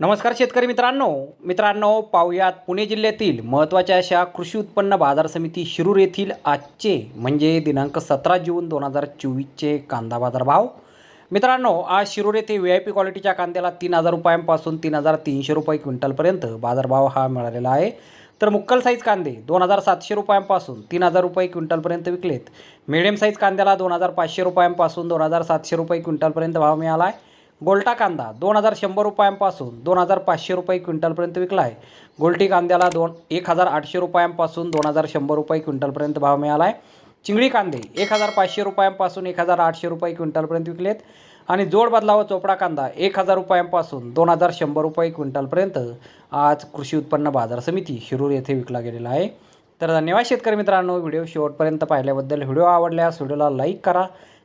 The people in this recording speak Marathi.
नमस्कार शेतकरी मित्रांनो. मित्रांनो पाहुयात पुणे जिल्ह्यातील महत्त्वाच्या अशा कृषी उत्पन्न बाजार समिती शिरूर येथील आजचे म्हणजे दिनांक सतरा जून दोन हजार चोवीसचे कांदा बाजार भाव. मित्रांनो आज शिरूर येथे व्ही आय पी क्वालिटीच्या कांद्याला तीन हजार रुपयांपासून तीन हजार तीनशे रुपये क्विंटलपर्यंत बाजारभाव हा मिळालेला आहे. तर मुक्कल साईज कांदे दोन हजार सातशे रुपयांपासून तीन हजार रुपये क्विंटलपर्यंत विकलेत. मिडियम साईज कांद्याला दोन हजार पाचशे रुपयांपासून दोन हजार सातशे रुपये क्विंटलपर्यंत भाव मिळाला आहे. गोल्टा कांदा दोन हजार शंभर रुपयांपासून दोन हजार पाचशे रुपये क्विंटलपर्यंत विकला आहे गोल्टी कांद्याला दोन एक हजार आठशे रुपयांपासून दोन हजार शंभर रुपये क्विंटलपर्यंत भाव मिळाला आहे चिंगळी कांदे एक हजार पाचशे रुपयांपासून एक हजार आठशे रुपये क्विंटलपर्यंत विकलेत. आणि जोड बदलाव चोपडा कांदा एक हजार रुपयांपासून दोन हजार शंभर रुपये क्विंटलपर्यंत आज कृषी उत्पन्न बाजार समिती शिरूर येथे विकला गेलेला आहे. तर धन्यवाद शेतकरी मित्रांनो व्हिडिओ शेवटपर्यंत पाहिल्याबद्दल. व्हिडिओ आवडल्यास व्हिडिओला लाईक करा.